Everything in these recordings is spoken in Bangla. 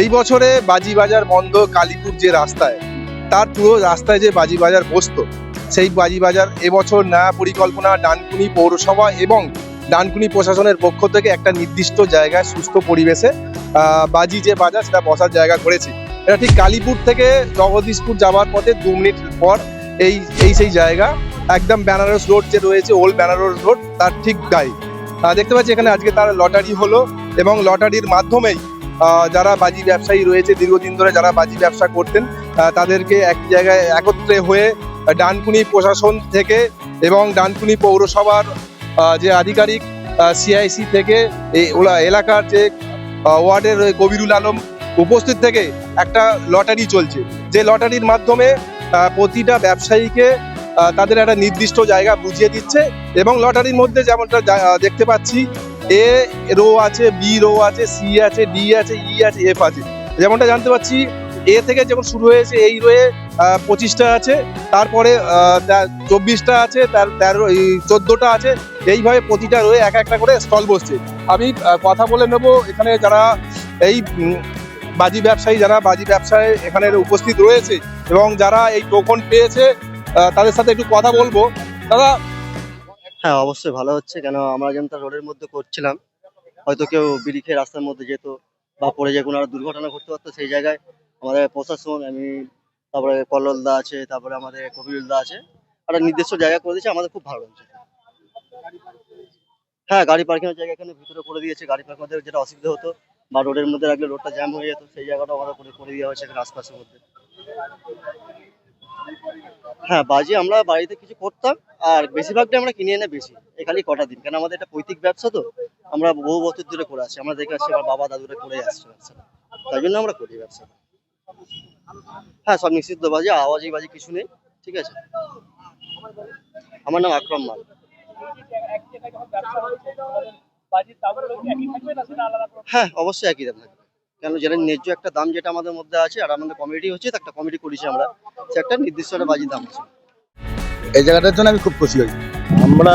এই বছরে বাজি বাজার বন্ধ কালীপুর যে রাস্তায়, তার পুরো রাস্তায় যে বাজি বাজার বসতো, সেই বাজি বাজার এবছর নয়া পরিকল্পনা ডানকুনি পৌরসভা এবং ডানকুনি প্রশাসনের পক্ষ থেকে একটা নির্দিষ্ট জায়গায় সুস্থ পরিবেশে বাজি যে বাজার সেটা বসার জায়গা করেছে। এটা ঠিক কালীপুর থেকে জগদীশপুর যাওয়ার পথে দু মিনিট পর এই এই সেই জায়গা, একদম বেনারস রোড যে রয়েছে, ওল্ড বেনারস রোড, তার ঠিক গায়ে। দেখতে পাচ্ছি এখানে আজকে তার লটারি হলো। এবং লটারির মাধ্যমেই যারা বাজি ব্যবসায়ী রয়েছে, দীর্ঘদিন ধরে যারা বাজি ব্যবসা করতেন তাদেরকে এক জায়গায় একত্রে হয়ে ডানকুনি প্রশাসন থেকে এবং ডানকুনি পৌরসভার যে আধিকারিক সিআইসি থেকে ওলা- এলাকার যে ওয়ার্ডের কবিরুল আলম উপস্থিত থেকে একটা লটারি চলছে। যে লটারির মাধ্যমে প্রতিটা ব্যবসায়ীকে তাদের একটা নির্দিষ্ট জায়গা বুঝিয়ে দিচ্ছে এবং লটারির মধ্যে যেমনটা দেখতে পাচ্ছি এ, রো আছে, বি রো আছে, সি আছে, ডি আছে, ই আছে, এফ আছে। যেমনটা জানতে পারছি, এ থেকে যখন শুরু হয়েছে, এই রোয়ে পঁচিশটা আছে, তারপরে চব্বিশটা আছে, তার, তেরো চোদ্দোটা আছে, এইভাবে প্রতিটা রোয়ে এক একটা করে স্টল বসছে। আমি কথা বলে নেব, এখানে যারা এই বাজি ব্যবসায়ী, যারা বাজি ব্যবসায় এখানে উপস্থিত রয়েছে, এবং যারা এই টোকন পেয়েছে তাদের সাথে একটু কথা বলব। দাদা হ্যাঁ অবশ্যই ভালো হচ্ছে। কেন আমরা যেমন রোডের মধ্যে করছিলাম, হয়তো কেউ বিড়ি খেয়ে রাস্তার মধ্যে যেত বা পড়ে যে কোনো একটা দুর্ঘটনা ঘটতে পারতো, সেই জায়গায় আমাদের প্রশাসন, আমি, তারপরে কল্লোল দা আছে, তারপরে আমাদের কবিরুল দা আছে, একটা নির্দিষ্ট জায়গা করে দিয়েছে, আমাদের খুব ভালো লাগছে। হ্যাঁ গাড়ি পার্কিং এর জায়গা এখানে ভিতরে করে দিয়েছে, গাড়ি পার্কিং যেটা অসুবিধা হতো বা রোডের মধ্যে রাখলে রোডটা জ্যাম হয়ে যেত, সেই জায়গাটা আমাদের করে করে দেওয়া হয়েছে এখানে আশপাশের মধ্যে। হ্যাঁ বাজি আমরা বাড়িতে কিছু করতাম, আর বেশিরভাগটা আমরা কিনে এনে বেশি, এই খালি কটা দিন। কেন আমাদের এটা পৈতৃক ব্যবসা তো, আমরা বহু বছর ধরে করে আসছি। আমরা দেখে আসছি, আমার বাবা দাদুরা করে আসছে তাই জন্য আমরা করি ব্যবসা হ্যাঁ সব নিষিদ্ধ বাজি আওয়াজি বাজি, কিছু নেই, ঠিক আছে? আমার নাম আকরম মাল। হ্যাঁ অবশ্যই একই দাম থাকবে। কেন যেটা ন্যায্য একটা দাম যেটা আমাদের মধ্যে আছে আর আমাদের কমিটি হচ্ছে একটা কমিটি করেছি আমরা। সে একটা নির্দিষ্ট একটা বাজির দাম আছে। এই জায়গাটার জন্য আমি খুব খুশি হই। আমরা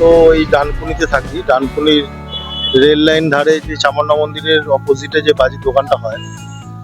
তো এই ডানকুনিতে থাকি। ডানকুনির রেল লাইন ধারে যে চামন্ড মন্দিরের অপোজিটে যে বাজির দোকানটা হয়,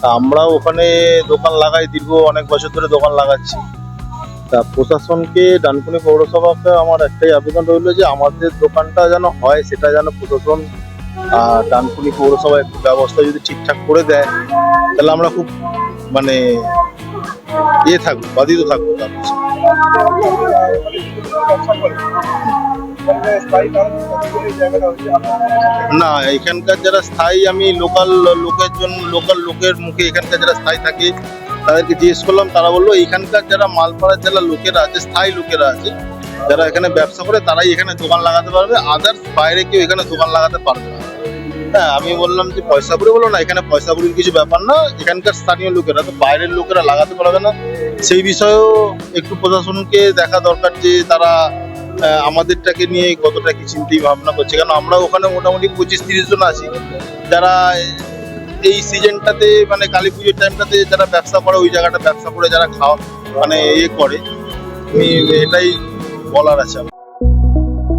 তা আমরা ওখানে দোকান লাগাই, দীর্ঘ অনেক বছর ধরে দোকান লাগাচ্ছি। তা প্রশাসনকে, ডানকুনি পৌরসভাকে আমার একটাই আবেদন রইল যে আমাদের দোকানটা যেন হয়, সেটা যেন প্রশাসন ডানকুনি পৌরসভা ব্যবস্থা যদি ঠিকঠাক করে দেয়, তাহলে আমরা খুব মানে ইয়ে থাকব, বাধিত থাকব তার না, এখানকার যারা স্থায়ী, আমি লোকাল, লোকের জন্য, লোকাল লোকের মুখে এখানকার যারা স্থায়ী থাকে, তাদেরকে জিজ্ঞেস করলাম, তারা বলল, এখানকার যারা মালপাড়ার যারা লোকেরা আছে, স্থায়ী লোকেরা আছে, যারা এখানে ব্যবসা করে, তারাই এখানে দোকান লাগাতে পারবে। আদার্স বাইরে কেউ এখানে দোকান লাগাতে পারবে না। হ্যাঁ আমি বললাম যে পয়সা বুড়ি বলো না, এখানে পয়সা কিছু ব্যাপার না, এখানকার স্থানীয় লোকেরা তো বাইরের লোকেরা লাগাতে পারবে না। সেই বিষয়েও একটু প্রশাসনকে দেখা দরকার যে তারা আমাদেরটাকে নিয়ে কতটা কি চিন্তা ভাবনা করছে। কারণ আমরা ওখানে মোটামুটি পঁচিশ তিরিশ জন আছি। যারা এই সিজনটাতে মানে কালী পুজোর টাইমটাতে যারা ব্যবসা করে, ওই জায়গাটা ব্যবসা করে যারা খাওয়া মানে ইয়ে করে, আমি এটাই বলার আছে।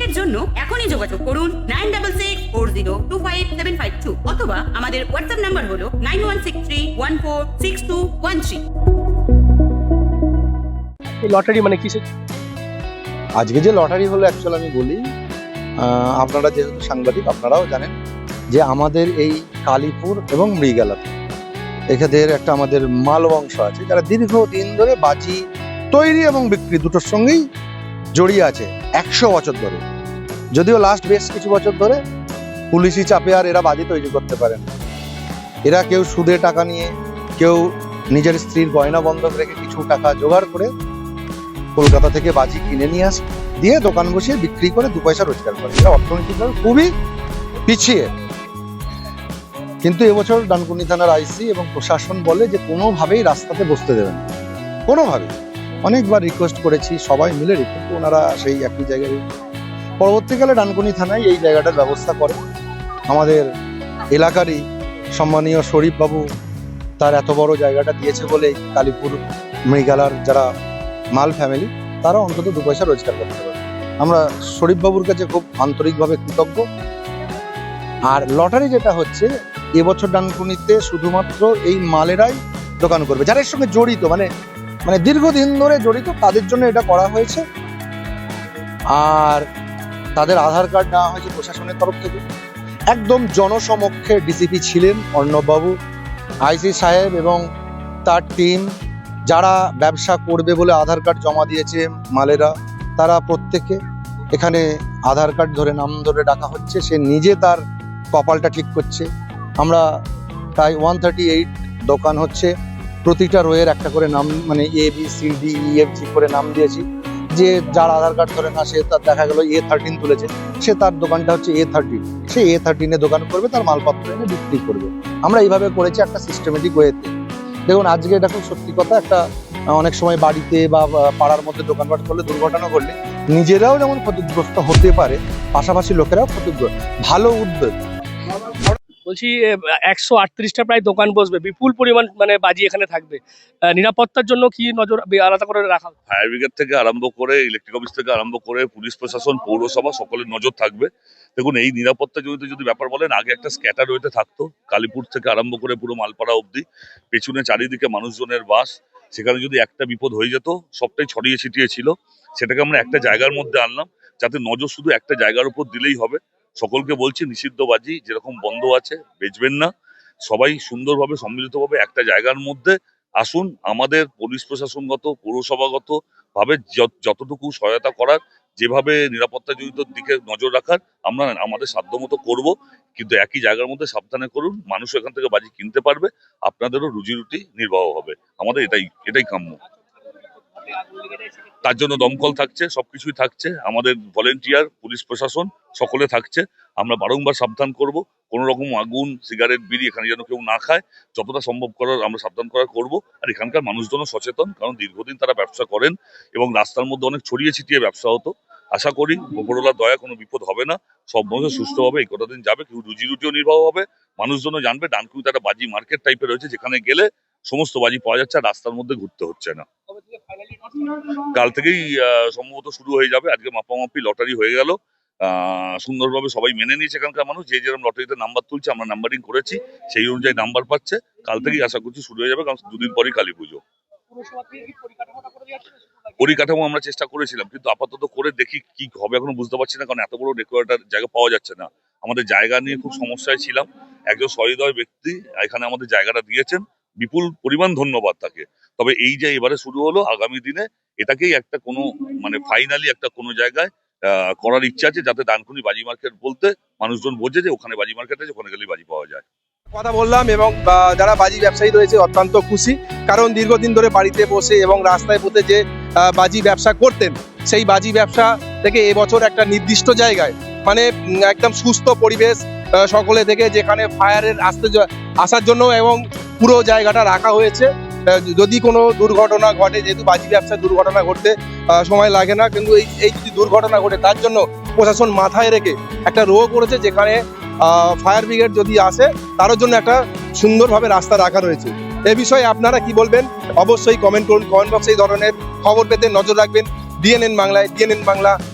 অ্যাপয়েন্টমেন্টের জন্য এখনই যোগাযোগ করুন nine double six four zero two five seven five two অথবা আমাদের হোয়াটসঅ্যাপ নাম্বার হলো nine one six three one four six two one three. Lottery মানে কিসের? আজকে যে লটারি হলো অ্যাকচুয়াল আমি বলি আপনারা যেহেতু সাংবাদিক আপনারাও জানেন যে আমাদের এই কালীপুর এবং মৃগালাতে এখানের একটা আমাদের মাল বংশ আছে যারা দীর্ঘদিন ধরে বাজি তৈরি এবং বিক্রি দুটোর সঙ্গেই জড়িয়ে আছে একশো বছর ধরে যদিও লাস্ট বেশ কিছু বছর ধরে পুলিশি চাপে আর এরা বাজি তৈরি করতে পারেন। এরা কেউ সুদে টাকা নিয়ে, কেউ নিজের স্ত্রীর গয়না বন্ধক রেখে কিছু টাকা জোগাড় করে কলকাতা থেকে বাজি কিনে নিয়ে আসে, দিয়ে দোকান বসিয়ে বিক্রি করে দু পয়সা রোজগার করে এটা অর্থনৈতিকভাবে খুবই পিছিয়ে কিন্তু এবছর ডানকুনি থানার আইসি এবং প্রশাসন বলে যে কোনোভাবেই রাস্তাতে বসতে দেবেন না। অনেকবার রিকোয়েস্ট করেছি, সবাই মিলে কিন্তু ওনারা সেই একই জায়গায় পরবর্তীকালে ডানকুনি থানায় এই জায়গাটার ব্যবস্থা করে। আমাদের এলাকারই সম্মানীয় শরীফবাবু তার এত বড় জায়গাটা দিয়েছে বলে কালীপুর মৃগালার যারা মাল ফ্যামিলি তারা অন্তত দু পয়সা রোজগার করতে পারে আমরা শরীফবাবুর কাছে খুব আন্তরিকভাবে কৃতজ্ঞ। আর লটারি যেটা হচ্ছে, এবছর ডানকুনিতে শুধুমাত্র এই মালেরাই দোকান করবে, যারা এর সঙ্গে জড়িত মানে মানে দীর্ঘদিন ধরে জড়িত, তাদের জন্য এটা করা হয়েছে। আর তাদের আধার কার্ড নেওয়া হয়েছে প্রশাসনের তরফ থেকে। একদম জনসমক্ষে ডিসিপি ছিলেন অর্ণববাবু আইসি সাহেব এবং তার টিম যারা ব্যবসা করবে বলে আধার কার্ড জমা দিয়েছে মালেরা, তারা প্রত্যেকে। এখানে আধার কার্ড ধরে নাম ধরে ডাকা হচ্ছে, সে নিজে তার কপালটা ঠিক করছে। আমরা তাই ওয়ান থার্টি এইট দোকান হচ্ছে। প্রতিটা রোয়ের একটা করে নাম মানে A B C D E F G করে নাম দিয়েছি। যে যার আধার কার্ড ধরে না, সে তার দেখা গেল এ থার্টিন তুলেছে। সে তার দোকানটা হচ্ছে এ থার্টিন সে এ থার্টিনে দোকান করবে, তার মালপত্র এনে বিক্রি করবে। আমরা এইভাবে করেছি একটা সিস্টেমেটিক ওয়েতে দেখুন, আজকে এটা খুব সত্যি কথা, একটা, অনেক সময় বাড়িতে বা, পাড়ার মধ্যে দোকানপাট করলে, দুর্ঘটনা ঘটলে নিজেরাও যেমন ক্ষতিগ্রস্ত হতে পারে, পাশাপাশি লোকেরাও ক্ষতিগ্রস্ত। ভালো উদ্যোগ। বলছি একশো আটত্রিশটা প্রায় দোকান বসবে। বিপুল পরিমাণ মানে বাজি এখানে থাকবে। নিরাপত্তার জন্য কি নজর আলাদা করে রাখা ফায়ার ব্রিগেড থেকে আরম্ভ করে ইলেকট্রিক অফিস থেকে আরম্ভ করে পুলিশ প্রশাসন, পৌরসভা সকলের নজর থাকবে। দেখুন, এই নিরাপত্তা জড়িত যদি ব্যাপার বলেন, আগে একটা স্ক্যাটার ওয়েতে থাকতো। কালীপুর থেকে আরম্ভ করে পুরো মালপাড়া অবধি। পেছনে চারিদিকে মানুষজনের বাস। সেখানে যদি একটা বিপদ হয়ে যেত, সবটাই ছড়িয়ে ছিটিয়ে ছিল। সেটাকে আমরা একটা জায়গার মধ্যে আনলাম। যাতে নজর শুধু একটা জায়গার উপর দিলেই হবে। সকলকে বলছি নিষিদ্ধ বাজি যেরকম বন্ধ আছে, বেচবেন না। সবাই সুন্দরভাবে, সম্মিলিতভাবে একটা জায়গার মধ্যে আসুন। আমাদের পুলিশ প্রশাসনগত, পৌরসভাগত ভাবে যত- যতটুকু সহায়তা করার, যেভাবে নিরাপত্তা জড়িত দিকে নজর রাখার, আমরা আমাদের সাধ্যমতো করব। কিন্তু একই জায়গার মধ্যে সাবধানে করুন, মানুষ এখান থেকে বাজি কিনতে পারবে, আপনাদেরও রুজি রুটি নির্বাহ হবে। আমাদের এটাই এটাই কাম্য। তার জন্য দমকল থাকছে, সবকিছুই থাকছে। আমাদের ভলেন্টিয়ার পুলিশ প্রশাসন সকলে থাকছে। আমরা বারংবার সাবধান করব। কোনো রকম আগুন, সিগারেট, বিড়ি এখানে যেন কেউ না খায়, যতটা সম্ভব করার আমরা সাবধান করার করব। আর এখানকার মানুষজনও সচেতন, কারণ দীর্ঘদিন তারা ব্যবসা করেন এবং রাস্তার মধ্যে অনেক ছড়িয়ে ছিটিয়ে ব্যবসা হতো। আশা করি উপরওয়ালার দয়া কোনো বিপদ হবে না। সব মানুষ হবে, এই কটা দিন যাবে, কেউ রুজি রুটিও নির্বাহ হবে। মানুষজনও জানবে ডানকুনিতে একটা বাজি মার্কেট টাইপের রয়েছে, যেখানে গেলে সমস্ত বাজি পাওয়া যাচ্ছে আর রাস্তার মধ্যে ঘুরতে হচ্ছে না। কাল থেকেই সম্ভবত শুরু হয়ে যাবে। আজকে মাপামাপি লটারি হয়ে গেল। সুন্দরভাবে সবাই মেনে নিয়েছে এখানকার মানুষ। যে যেরকম লটারিতে নাম্বার তুলছে আমরা নাম্বারিং করেছি। সেই অনুযায়ী নাম্বার পাচ্ছে। কাল থেকেই আশা করছি শুরু হয়ে যাবে কারণ দুদিন পরই কালী পুজো। পরিকাঠামো আমরা চেষ্টা করেছিলাম কিন্তু আপাতত করে দেখি কি হবে এখনও বুঝতে পারছি না কারণ এত বড় ডেকোরেটার জায়গা পাওয়া যাচ্ছে না। আমাদের জায়গা নিয়ে খুব সমস্যায় ছিলাম। একজন সহৃদয় ব্যক্তি এখানে আমাদের জায়গাটা দিয়েছেন। বিপুল পরিমাণ ধন্যবাদ তাকে। তবে এই যে এবারে শুরু হলো, আগামী দিনে এটাকেই একটা কোনো মানে ফাইনালি একটা কোনো জায়গায় করার ইচ্ছা আছে যাতে ডানকুনি বাজি মার্কেট বলতে মানুষজন বোঝে যে ওখানে বাজি মার্কেট আছে, ওখানে গেলেই বাজি পাওয়া যায়। কথা বললাম এবং যারা বাজি ব্যবসায়ী রয়েছে অত্যন্ত খুশি, কারণ দীর্ঘদিন ধরে বাড়িতে বসে এবং রাস্তায় পথে যে বাজি ব্যবসা করতেন, সেই বাজি ব্যবসা থেকে এবছর একটা নির্দিষ্ট জায়গায় মানে একদম সুস্থ পরিবেশ সকলে থেকে যেখানে ফায়ারের আসতে আসার জন্য এবং পুরো জায়গাটা রাখা হয়েছে। যদি কোনো দুর্ঘটনা ঘটে, যেহেতু বাজি ব্যবসায় দুর্ঘটনা ঘটতে সময় লাগে না, কিন্তু এই এই যদি দুর্ঘটনা ঘটে, তার জন্য প্রশাসন মাথায় রেখে একটা রো করেছে, যেখানে ফায়ার ব্রিগেড যদি আসে তার জন্য একটা সুন্দরভাবে রাস্তা রাখা রয়েছে। এ বিষয়ে আপনারা কি বলবেন? অবশ্যই কমেন্ট করুন। কমেন্ট বক্সে এই ধরনের খবর পেতে নজর রাখবেন। ডিএনএন বাংলায় DNN Bangla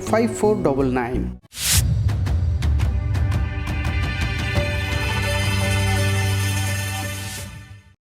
five four double nine